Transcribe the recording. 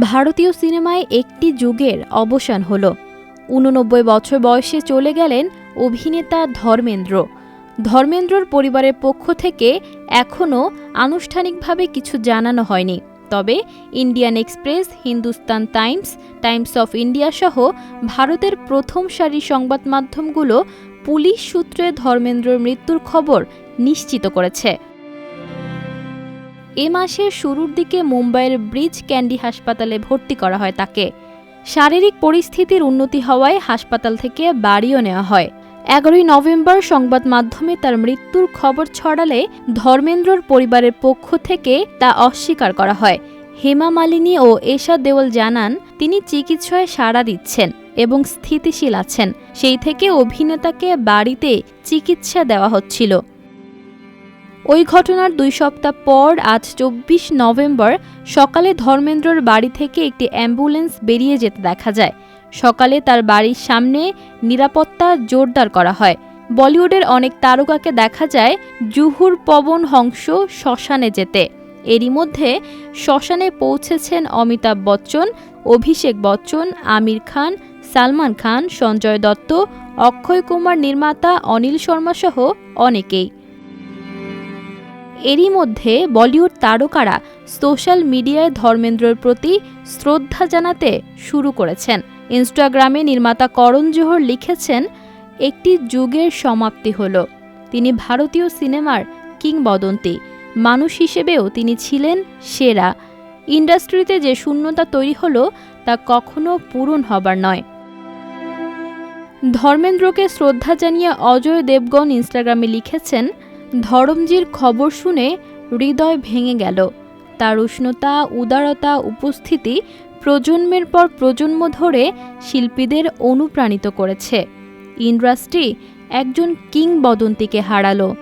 ভারতীয় সিনেমায় একটি যুগের অবসান হল। উননব্বই বছর বয়সে চলে গেলেন অভিনেতা ধর্মেন্দ্র। ধর্মেন্দ্রর পরিবারের পক্ষ থেকে এখনও আনুষ্ঠানিকভাবে কিছু জানানো হয়নি। তবে Indian Express, Hindustan Times Times of India সহ ভারতের প্রথম সারি সংবাদ মাধ্যমগুলো পুলিশ সূত্রে ধর্মেন্দ্রর মৃত্যুর খবর নিশ্চিত করেছে। এ মাসের শুরুর দিকে মুম্বাইয়ের ব্রিজ ক্যান্ডি হাসপাতালে ভর্তি করা হয় তাকে। শারীরিক পরিস্থিতির উন্নতি হওয়ায় হাসপাতাল থেকে বাড়িও নেওয়া হয়। এগারোই নভেম্বর সংবাদ মাধ্যমে তার মৃত্যুর খবর ছড়ালে ধর্মেন্দ্রর পরিবারের পক্ষ থেকে তা অস্বীকার করা হয়। হেমা মালিনী ও এশা দেওয়াল জানান, তিনি চিকিৎসায় সাড়া দিচ্ছেন এবং স্থিতিশীল আছেন। সেই থেকে অভিনেতাকে বাড়িতে চিকিৎসা দেওয়া হচ্ছিল। ওই ঘটনার দুই সপ্তাহ পর আজ চব্বিশ নভেম্বর সকালে ধর্মেন্দ্রর বাড়ি থেকে একটি অ্যাম্বুলেন্স বেরিয়ে যেতে দেখা যায়। সকালে তার বাড়ির সামনে নিরাপত্তা জোরদার করা হয়। বলিউডের অনেক তারকাকে দেখা যায় জুহুর পবন হংস শ্মশানে যেতে। এরই মধ্যে শ্মশানে পৌঁছেছেন অমিতাভ বচ্চন, অভিষেক বচ্চন, আমির খান, সালমান খান, সঞ্জয় দত্ত, অক্ষয় কুমার নির্মাতা, অনিল শর্মা সহ অনেকেই। এরই মধ্যে বলিউড তারকারা সোশ্যাল মিডিয়ায় ধর্মেন্দ্রর প্রতি শ্রদ্ধা জানাতে শুরু করেছেন। ইনস্টাগ্রামে নির্মাতা করণ জোহর লিখেছেন, একটি যুগের সমাপ্তি হল। তিনি ভারতীয় সিনেমার কিংবদন্তি। মানুষ হিসেবেও তিনি ছিলেন সেরা। ইন্ডাস্ট্রিতে যে শূন্যতা তৈরি হলো, তা কখনো পূরণ হবার নয়। ধর্মেন্দ্রকে শ্রদ্ধা জানিয়ে অজয় দেবগন ইনস্টাগ্রামে লিখেছেন ধরমজির খবর শুনে হৃদয় ভেঙে গেল। তার উষ্ণতা, উদারতা, উপস্থিতি প্রজন্মের পর প্রজন্ম ধরে শিল্পীদের অনুপ্রাণিত করেছে। ইন্ডাস্ট্রি একজন কিংবদন্তিকে হারালো।